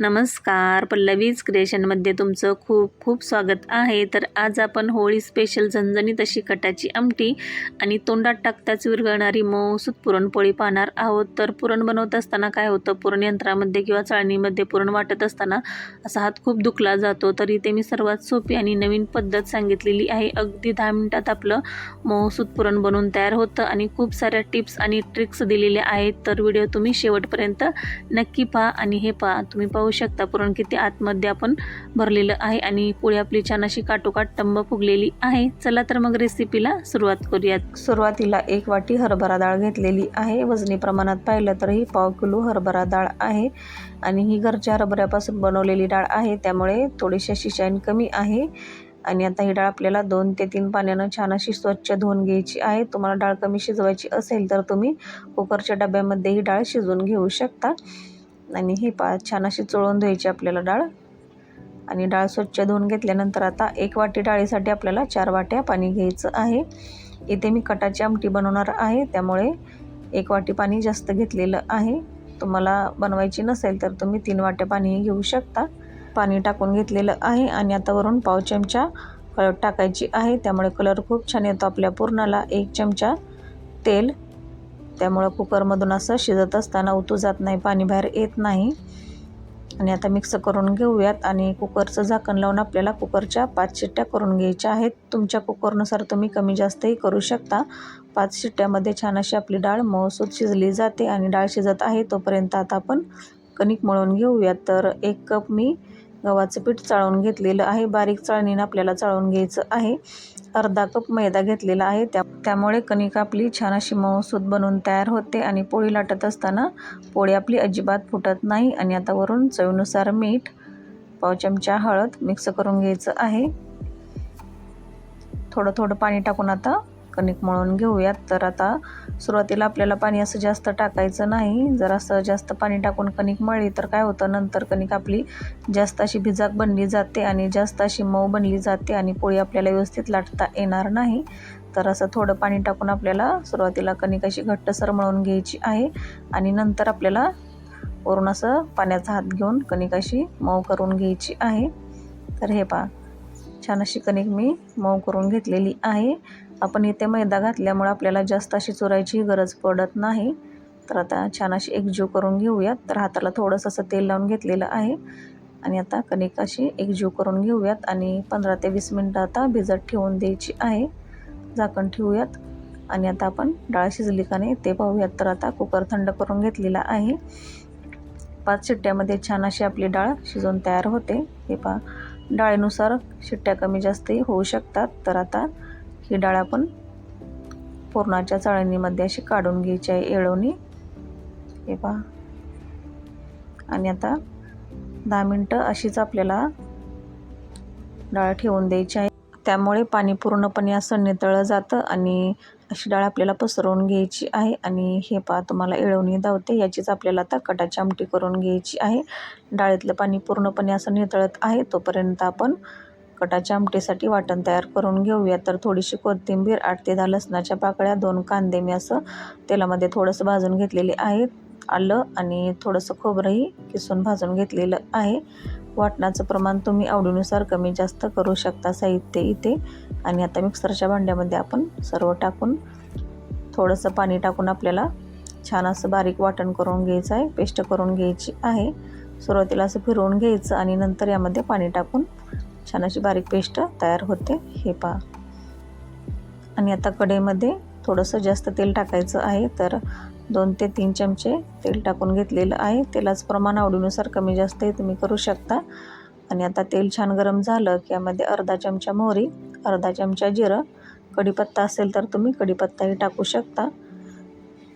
नमस्कार. पल्लवीज क्रिएशनमध्ये तुमचं खूप खूप स्वागत आहे. तर आज आपण होळी स्पेशल झणझणीत अशी कटाची आमटी आणि तोंडात टाकताच विरघळणारी मऊसूत पुरणपोळी पाहणार आहोत. तर पुरण बनवत असताना काय होतं? पुरण यंत्रामध्ये किंवा चाळणीमध्ये पुरण वाटत असताना असा हात खूप दुखला जातो. तर इथे मी सर्वात सोपी आणि नवीन पद्धत सांगितलेली आहे. अगदी दहा मिनटात आपलं मऊसूत पुरण बनवून तयार होतं आणि खूप साऱ्या टिप्स आणि ट्रिक्स दिलेल्या आहेत. तर व्हिडिओ तुम्ही शेवटपर्यंत नक्की पहा आणि हे पहा. तुम्ही पाहू शकता. पुरण किती आतमध्ये आपण भरलेलं आहे आणि पोळी आपली छान अशी काटोकाट टंब फुगलेली आहे. चला तर मग रेसिपीला सुरुवात करूयात. सुरुवातीला एक वाटी हरभरा डाळ घेतलेली आहे. वजनी प्रमाणात पाहिलं तर ही पाव किलो हरभरा डाळ आहे आणि ही घरच्या हरभऱ्यापासून बनवलेली डाळ आहे. त्यामुळे थोडीशी अशी शाईन कमी आहे आणि आता ही डाळ आपल्याला दोन ते तीन पाण्यानं छान अशी स्वच्छ धुवून घ्यायची आहे. तुम्हाला डाळ कमी शिजवायची असेल तर तुम्ही कुकरच्या डब्यामध्ये ही डाळ शिजवून घेऊ शकता. आणि हे पा छान अशी चोळून धुवायची आपल्याला डाळ. आणि डाळ स्वच्छ धुवून घेतल्यानंतर आता एक वाटी डाळीसाठी आपल्याला चार वाट्या पाणी घ्यायचं आहे. इथे मी कटाची आमटी बनवणार आहे त्यामुळे एक वाटी पाणी जास्त घेतलेलं आहे. तुम्हाला बनवायची नसेल तर तुम्ही तीन वाट्या पाणीही घेऊ शकता. पाणी टाकून घेतलेलं आहे आणि आता वरून पाव चमचा हळद टाकायची आहे. त्यामुळे कलर खूप छान येतो आपल्या पूर्णाला. एक चमचा तेल त्यामुळं कुकरमधून असं शिजत असताना उतू जात नाही पाणी बाहेर येत नाही. आणि आता मिक्स करून घेऊयात आणि कुकरचं झाकण लावून आपल्याला कुकरच्या पाच शिट्ट्या करून घ्यायच्या आहेत. तुमच्या कुकरनुसार तुम्ही कमी जास्तही करू शकता. पाच शिट्ट्यामध्ये छान अशी आपली डाळ मऊसूत शिजली जाते आणि डाळ शिजत आहे तोपर्यंत आता आपण कणिक मळून घेऊयात. तर एक कप मी गव्हाचं पीठ चाळून घेतलेलं आहे. बारीक चाळणीनं आपल्याला चाळून घ्यायचं आहे. अर्धा कप मैदा घेतलेला आहे. त्या त्यामुळे कणिक आपली छान अशी मऊसूत बनवून तयार होते आणि पोळी लाटत असताना पोळी आपली अजिबात फुटत नाही. आणि आता वरून चवीनुसार मीठ पाव चमचा हळद मिक्स करून घ्यायचं आहे. थोडं थोडं पाणी टाकून आता कणिक मळून घेऊयात. तर आता सुरुवातीला आपल्याला पाणी असं जास्त टाकायचं नाही. जर असं जास्त पाणी टाकून कणिक मळली तर काय होतं? नंतर कणिक आपली जास्त अशी भिजाक बनली जाते आणि जास्त अशी मऊ बनली जाते आणि पोळी आपल्याला व्यवस्थित लाटता येणार नाही. तर असं थोडं पाणी टाकून आपल्याला सुरुवातीला कणिक अशी घट्टसर मळून घ्यायची आहे आणि नंतर आपल्याला वरून असं पाण्याचा हात घेऊन कणिक अशी मऊ करून घ्यायची आहे. तर हे पहा छान अशी कणिक मी मऊ करून घेतलेली आहे. आपण इथे मैदा घातल्यामुळे आपल्याला जास्त अशी चुरायची गरज पडत नाही. तर आता छान अशी एकजीव करून घेऊयात. तर हाताला थोडंसं असं तेल लावून घेतलेलं आहे. आणि आता कणिक अशी एकजीव करून घेऊयात आणि पंधरा ते वीस मिनटं आता भिजत ठेवून द्यायची आहे. झाकण ठेवूयात. आणि आता आपण डाळ शिजली का नाही ते पाहूयात. तर आता कुकर थंड करून घेतलेला आहे. पाच शिट्ट्यामध्ये छान अशी आपली डाळ शिजवून तयार होते. हे पहा डाळीनुसार शिट्ट्या कमी जास्तही होऊ शकतात. तर आता ही डाळ आपण पुरणाच्या चाळणीमध्ये अशी काढून घ्यायची आहे येळवणी. हे पहा. आणि आता दहा मिनटं अशीच आपल्याला डाळ ठेवून द्यायची आहे. त्यामुळे पाणी पूर्णपणे असं नितळलं जातं आणि अशी डाळ आपल्याला पसरवून घ्यायची आहे. आणि हे पहा तुम्हाला येळवणी धावते याचीच आपल्याला आता कटाची आमटी करून घ्यायची आहे. डाळीतलं पाणी पूर्णपणे असं नितळत आहे तोपर्यंत आपण कटाच्या आमटीसाठी वाटण तयार करून घेऊया. तर थोडीशी कोथिंबीर आठ ते दहा लसणाच्या पाकळ्या दोन कांदे मी असं तेलामध्ये थोडंसं भाजून घेतलेले आहेत आलं आणि थोडंसं खोबरंही किसून भाजून घेतलेलं आहे. वाटणाचं प्रमाण तुम्ही आवडीनुसार कमी जास्त करू शकता साहित्य इथे. आणि आता मिक्सरच्या भांड्यामध्ये आपण सर्व टाकून थोडंसं पाणी टाकून आपल्याला छान असं बारीक वाटण करून घ्यायचं आहे पेस्ट करून घ्यायची आहे. सुरुवातीला असं फिरवून घ्यायचं आणि नंतर यामध्ये पाणी टाकून छान अशी बारीक पेस्ट तयार होते. हे पहा. आणि आता कढईमध्ये थोडंसं जास्त तेल टाकायचं आहे तर दोन ते तीन चमचे तेल टाकून घेतलेलं आहे. तेलाचं प्रमाण आवडीनुसार कमी जास्त हे तुम्ही करू शकता. आणि आता तेल छान गरम झालं की यामध्ये अर्धा चमचा मोहरी अर्धा चमचा जिरं कढीपत्ता असेल तर तुम्ही कढीपत्ताही टाकू शकता.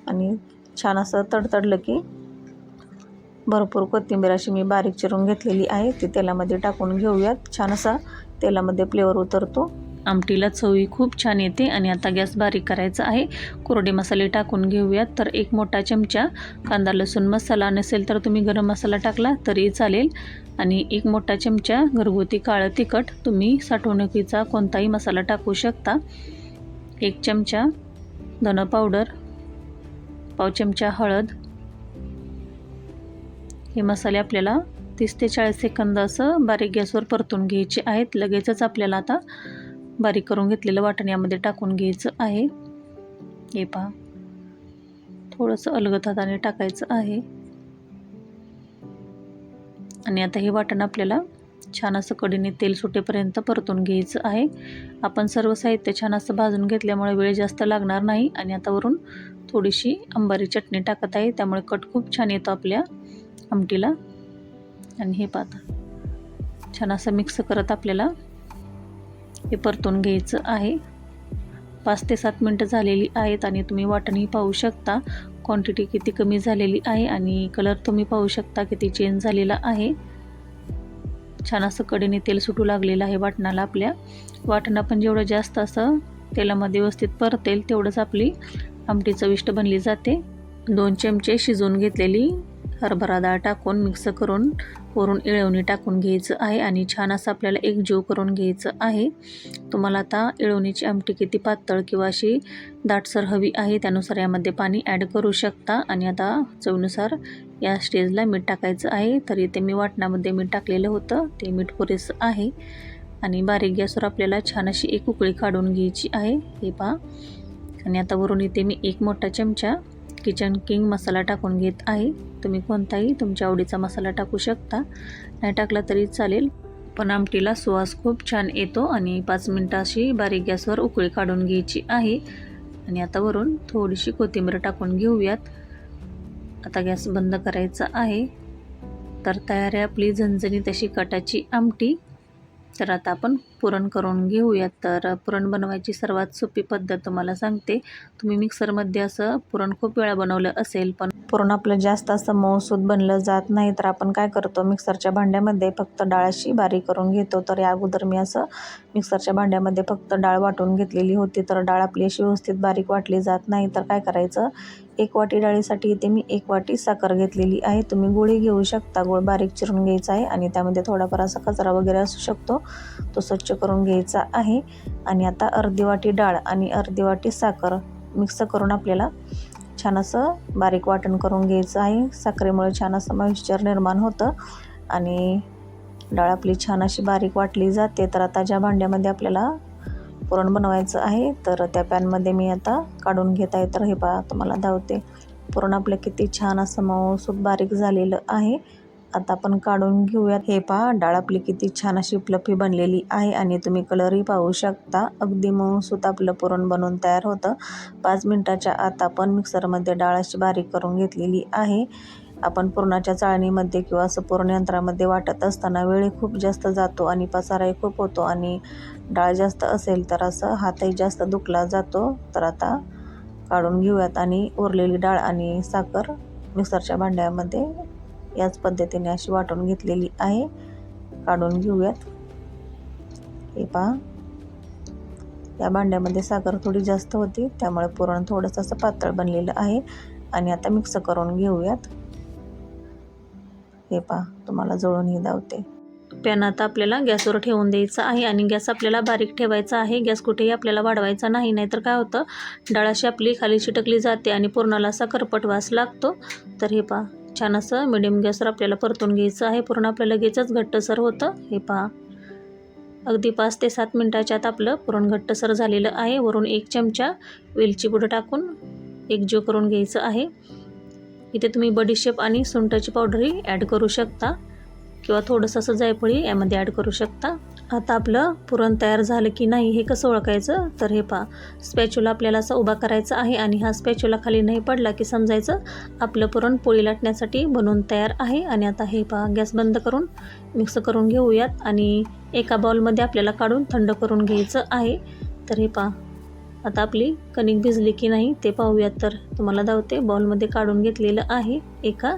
आणि छान असं तडतडलं की भरपूर कोथिंबीर अशी मी बारीक चिरून घेतलेली आहे. ती तेलामध्ये टाकून घेऊयात. छान असा तेलामध्ये फ्लेवर उतरतो. आमटीला चवी खूप छान येते आणि आता गॅस बारीक करायचा आहे. कोरडे मसाले टाकून घेऊयात. तर एक मोठा चमचा कांदा लसूण मसाला नसेल तर तुम्ही गरम मसाला टाकला तरी चालेल. आणि एक मोठा चमचा घरगुती काळं तिखट तुम्ही साठवणुकीचा कोणताही मसाला टाकू शकता. एक चमचा धनं पावडर पाव चमचा हळद हे मसाले आपल्याला तीस ते चाळीस सेकंद असं बारीक गॅसवर परतून घ्यायचे आहेत. लगेचच आपल्याला आता बारीक करून घेतलेलं वाटण यामध्ये टाकून घ्यायचं आहे. हे पहा. थोडंसं अलगत हाताने टाकायचं आहे. आणि आता हे वाटण आपल्याला छान असं कडीने तेल सुटेपर्यंत परतून घ्यायचं आहे. आपण सर्व साहित्य छान असं भाजून घेतल्यामुळे वेळ जास्त लागणार नाही. आणि आता वरून थोडीशी अंबारी चटणी टाकत आहे. त्यामुळे कट खूप छान येतो आपल्या आमटीला. आणि हे पाहता छान असं मिक्स करत आपल्याला हे परतून घ्यायचं आहे. पाच ते सात मिनटं झालेली आहेत आणि तुम्ही वाटणही पाहू शकता. क्वांटिटी किती कमी झालेली आहे आणि कलर तुम्ही पाहू शकता किती चेंज झालेला आहे. छान असं कडेने तेल सुटू लागलेलं आहे वाटणाला आपल्या. वाटणं पण जेवढं जास्त असं तेलामध्ये व्यवस्थित परतेल तेवढंच आपली आमटी चविष्ट बनली जाते. दोन चमचे शिजवून घेतलेली हरभरा डाळ टाकून मिक्स करून वरून इळवणी टाकून घ्यायचं आहे आणि छान असं आपल्याला एक जीव करून घ्यायचं आहे. तुम्हाला आता इळवणीची आमटी किती पातळ किंवा अशी दाटसर हवी आहे त्यानुसार यामध्ये पाणी ॲड करू शकता. आणि आता चवीनुसार या स्टेजला मीठ टाकायचं आहे. तर इथे मी वाटणामध्ये मीठ टाकलेलं होतं. ते मीठ पुरेसं आहे. आणि बारीक गॅसवर आपल्याला छान अशी एक उकळी काढून घ्यायची आहे. हे पहा. आणि आता वरून इथे मी एक मोठा चमचा किचन किंग मसाला टाकून घेत आहे. तुम्ही कोणताही तुमच्या आवडीचा मसाला टाकू शकता. नाही टाकला तरी चालेल. पण आमटीला सुवास खूप छान येतो आणि पाच मिनटं अशी बारीक गॅसवर उकळी काढून घ्यायची आहे. आणि आता वरून थोडीशी कोथिंबीर टाकून घेऊयात. आता गॅस बंद करायचा आहे. तर तयार आहे आपली झणझणीत अशी कटाची आमटी. तर आता आपण पुरण करून घेऊयात. तर पुरण बनवायची सर्वात सोपी पद्धत तुम्हाला सांगते. तुम्ही मिक्सरमध्ये असं पुरण खूप वेळा बनवलं असेल पण पुरण आपलं जास्त असं मऊसूद बनलं जात नाही तर आपण काय करतो? मिक्सरच्या भांड्यामध्ये फक्त डाळ अशी बारीक करून घेतो. तर या अगोदर मी असं मिक्सरच्या भांड्यामध्ये फक्त डाळ वाटून घेतलेली होती. तर डाळ आपली अशी व्यवस्थित बारीक वाटली जात नाही. तर काय करायचं? एक वाटी डाळीसाठी इथे मी एक वाटी साखर घेतलेली आहे. तुम्ही गुळी घेऊ शकता. गुळ बारीक चिरून घ्यायचा आहे आणि त्यामध्ये थोडाफार असा कचरा वगैरे असू शकतो. तो स्वच्छ करून घ्यायचा आहे. आणि आता अर्धी वाटी डाळ आणि अर्धी वाटी साखर मिक्स करून आपल्याला छान असं बारीक वाटण करून घ्यायचं आहे. साखरेमुळे छान असं मॉइश्चर निर्माण होतं. आणि डाळ आपली छान अशी बारीक वाटली जाते. तर आता ज्या भांड्यामध्ये आपल्याला पुरण बनवायचं आहे तर त्या पॅनमध्ये मी आता काढून घेत आहे. तर हे पहा तुम्हाला धावते. पुरण आपलं किती छान असं मऊसूत बारीक झालेलं आहे. आता आपण काढून घेऊयात. हे पहा डाळ आपली किती छान अशी प्लफी बनलेली आहे आणि तुम्ही कलरही पाहू शकता. अगदी मऊसूत आपलं पुरण बनवून तयार होतं. पाच मिनटाच्या आत आपण मिक्सरमध्ये डाळ अशी बारीक करून घेतलेली आहे. आपण पुरणाच्या चाळणीमध्ये किंवा असं पूर्ण यंत्रामध्ये वाटत असताना वेळ खूप जास्त जातो आणि पसाराही खूप होतो आणि डाळ जास्त असेल तर असं हातही जास्त दुखला जातो. तर आता काढून घेऊयात आणि उरलेली डाळ आणि साखर मिक्सरच्या भांड्यामध्ये याच पद्धतीने अशी वाटून घेतलेली आहे. काढून घेऊयात. हे पहा. या भांड्यामध्ये साखर थोडी जास्त होती त्यामुळे पुरण थोडंसं असं पातळ बनलेलं आहे. आणि आता मिक्स करून घेऊयात. हे पहा तुम्हाला जळूनही धावते. पॅन आता आपल्याला गॅसवर ठेवून द्यायचा आहे आणि गॅस आपल्याला बारीक ठेवायचा आहे. गॅस कुठेही आपल्याला वाढवायचा नाही नाहीतर काय होतं? डाळाशी आपली खाली चिटकली जाते आणि पूर्णाला असा करपट वास लागतो. तर हे पहा छान असं मिडियम गॅसवर आपल्याला परतून घ्यायचं आहे. पूर्ण आपल्या लगेचच घट्टसर होतं. हे पहा. अगदी पाच ते सात मिनटाच्या आत आपलं पुरण घट्टसर झालेलं आहे. वरून एक चमचा वेलची पुढं टाकून एकजीव करून घ्यायचं आहे. इथे तुम्ही बडीशेप आणि सुंटाची पावडरही ॲड करू शकता. किंवा थोडंसं असं जायफळी यामध्ये ॲड करू शकता. आता आपलं पुरण तयार झालं की नाही हे कसं ओळखायचं? तर हे पहा. स्पॅच्युला आपल्याला असं उभा करायचा आहे आणि हा स्पॅच्युला खाली नाही पडला की समजायचं आपलं पुरण पोळी लाटण्यासाठी बनवून तयार आहे. आणि आता हे पहा गॅस बंद करून मिक्स करून घेऊयात आणि एका बाउलमध्ये आपल्याला काढून थंड करून घ्यायचं आहे. तर हे पहा. आता आपली कणिक भिजली की नाही ते पाहूयात. तर तुम्हाला धावते बाउलमध्ये काढून घेतलेलं आहे एका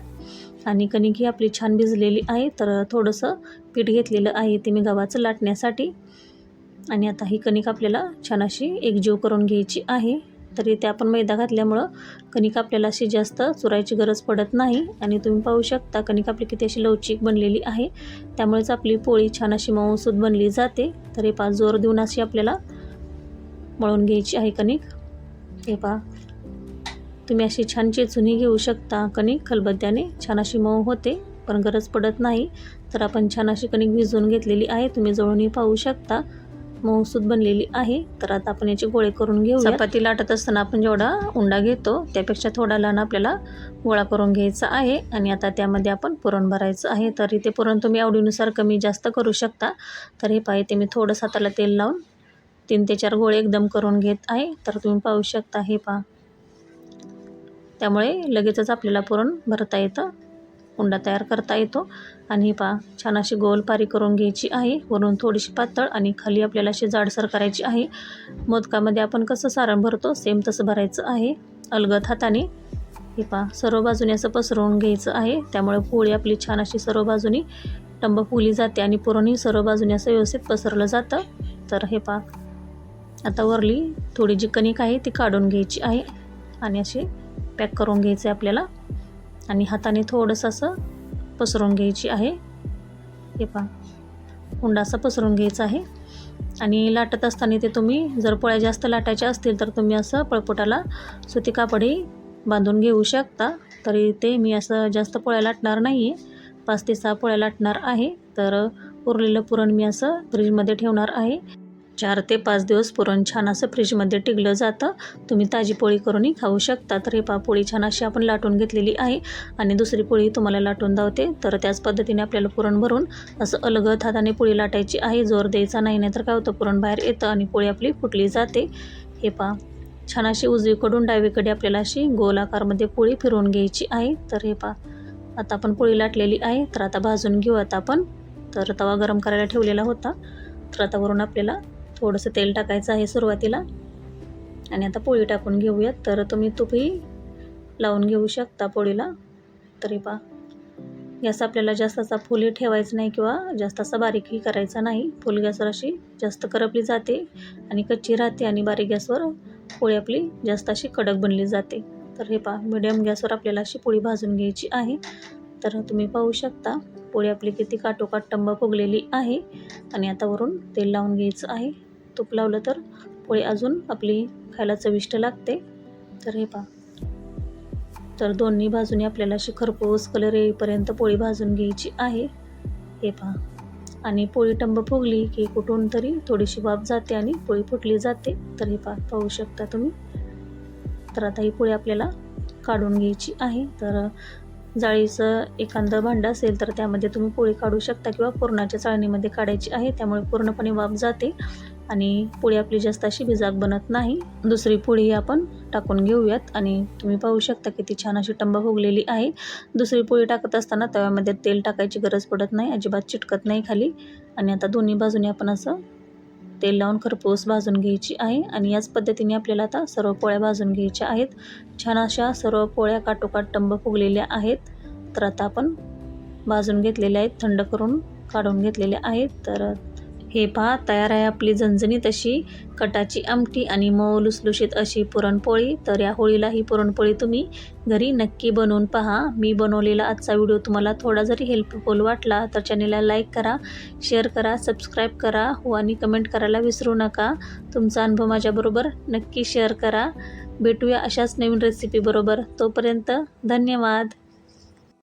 आणि कणिक ही आपली छान भिजलेली आहे तर थोडंसं पीठ घेतलेलं आहे ते मी गव्हाचं लाटण्यासाठी. आणि आता ही कणिक आपल्याला छान अशी एकजीव करून घ्यायची आहे. तर इथे आपण मैदा घातल्यामुळं कणिक आपल्याला अशी जास्त चुरायची गरज पडत नाही. आणि तुम्ही पाहू शकता कणिक आपली किती अशी लवचिक बनलेली आहे. त्यामुळेच आपली पोळी छान अशी मऊसूद बनली जाते. तर हे पाच जोर देऊन अशी आपल्याला मळून घ्यायची आहे कणिक. हे पहा तुम्ही अशी छान चेचूनही घेऊ शकता. कणिक खलबत्त्याने छान अशी मऊ होते पण गरज पडत नाही. तर आपण छान अशी कणिक भिजवून घेतलेली आहे. तुम्ही जवळूनही पाहू शकता. मऊसूद बनलेली आहे. तर आता आपण याचे गोळे करून घेऊ चपाती लाटत असताना आपण जेवढा उंडा घेतो त्यापेक्षा थोडा लहान आपल्याला गोळा करून घ्यायचा आहे. आणि आता त्यामध्ये आपण पुरण भरायचं आहे. तर इथे पुरण तुम्ही आवडीनुसार कमी जास्त करू शकता. तर हे पाहिजे ते मी थोडंसं हाताला तेल लावून तीन ते चार गोळे एकदम करून घेत आहे. तर तुम्ही पाहू शकता हे पहा. त्यामुळे लगेचच आपल्याला पुरण भरता येतं. उंडा तयार करता येतो. आणि ही पहा छान अशी गोल पारी करून घ्यायची आहे. वरून थोडीशी पातळ आणि खाली आपल्याला अशी जाडसर करायची आहे. मोदकामध्ये आपण कसं सारण भरतो सेम तसं भरायचं आहे. अलगद हाताने हे पहा सर्व बाजूने असं पसरवून घ्यायचं आहे. त्यामुळे पोळी आपली छान अशी सर्व बाजूनी टंब फुगली जाते आणि पुरणही सर्व बाजूने असं व्यवस्थित पसरलं जातं. तर हे पहा आता वरली थोडी जी कणिक आहे ती काढून घ्यायची आहे. आणि अशी पॅक करून घ्यायचं आहे आपल्याला. आणि हाताने थोडंसं असं पसरून घ्यायची आहे. हे पहा. हुंडा असा पसरून घ्यायचा आहे. आणि लाटत असताना ते तुम्ही जर पोळ्या जास्त लाटायच्या असतील तर तुम्ही असं पळपुटाला सुती कापडही बांधून घेऊ शकता. तरी ते मी असं जास्त पोळ्या लाटणार नाही आहे पाच ते सहा पोळ्या लाटणार आहे. तर उरलेलं पुरण मी असं फ्रीजमध्ये ठेवणार आहे. चार ते पाच दिवस पुरण छान असं फ्रीजमध्ये टिकलं जातं. तुम्ही ताजी पोळी करूनही खाऊ शकता. तर हे पा पोळी छान अशी आपण लाटून घेतलेली आहे. आणि दुसरी पोळी तुम्हाला लाटून धावते तर त्याच पद्धतीने आपल्याला पुरण भरून असं अलगद हाताने पोळी लाटायची आहे. जोर द्यायचा नाही नाही तर काय होतं पुरण बाहेर येतं आणि पोळी आपली फुटली जाते. हे पा छान अशी उजवीकडून डावीकडे आपल्याला अशी गोल आकारमध्ये पोळी फिरवून घ्यायची आहे. तर हे पा आता आपण पोळी लाटलेली आहे. तर आता भाजून घेऊ आता आपण. तर तवा गरम करायला ठेवलेला होता. तर आता वरून आपल्याला थोडंसं तेल टाकायचं आहे सुरुवातीला. आणि आता पोळी टाकून घेऊयात. तर तुम्ही तूपही लावून घेऊ शकता पोळीला. तरी पा गॅस आपल्याला जास्त असा फुलही ठेवायचं नाही किंवा जास्त असा बारीकही करायचा नाही. फुल गॅसवर अशी जास्त करपली जाते आणि कच्ची राहते आणि बारीक गॅसवर पोळी आपली जास्त अशी कडक बनली जाते. तर हे पहा मिडियम गॅसवर आपल्याला अशी पोळी भाजून घ्यायची आहे. तर तुम्ही पाहू शकता पोळी आपली किती काटोकाट टंब फुगलेली आहे. आणि आता वरून तेल लावून घ्यायचं आहे. तूप लावलं तर पोळी अजून आपली खायला चविष्ट लागते. तर हे पहा. तर दोन्ही बाजूने आपल्याला अशी खरपूस कलर येईपर्यंत पोळी भाजून घ्यायची आहे. हे पहा. आणि पोळी टंब फुगली की कुठून तरी थोडीशी वाफ जाते आणि पोळी फुटली जाते. तर हे पहा पाहू शकता तुम्ही. तर आता ही पोळी आपल्याला काढून घ्यायची आहे. तर जाळीचं एखादं भांडं असेल तर त्यामध्ये तुम्ही पोळी काढू शकता किंवा पुरणाच्या चाळणीमध्ये काढायची आहे. त्यामुळे पूर्णपणे वाफ जाते. आणि पोळी आपली जास्त अशी भिजाग बनत नाही. दुसरी पोळी आपण टाकून घेऊयात आणि तुम्ही पाहू शकता किती छान अशी टंब फुगलेली आहे. दुसरी पोळी टाकत असताना तव्यामध्ये तेल टाकायची गरज पडत नाही अजिबात चिटकत नाही खाली. आणि आता दोन्ही बाजूने आपण असं तेल लावून खरपूस भाजून घ्यायची आहे आणि याच पद्धतीने आपल्याला आता सर्व पोळ्या भाजून घ्यायच्या आहेत. छान अशा सर्व पोळ्या काटोकाट टंब फुगलेल्या आहेत. तर आता आपण भाजून घेतलेल्या आहेत थंड करून काढून घेतलेल्या आहेत. तर हे पहा तयार आहे आपली झणझणीत अशी कटाची आमटी आणि मऊ लुसलुशीत अशी पुरणपोळी. तर या होळीला ही पुरणपोळी तुम्ही घरी नक्की बनवून पहा. मी बनवलेला आजचा व्हिडिओ तुम्हाला थोडा जरी हेल्पफुल वाटला तर चॅनेलला लाईक करा शेअर करा सबस्क्राईब करा. हो आणि कमेंट करायला विसरू नका. तुमचा अनुभव माझ्याबरोबर नक्की शेअर करा. भेटूया अशाच नवीन रेसिपीबरोबर तोपर्यंत धन्यवाद.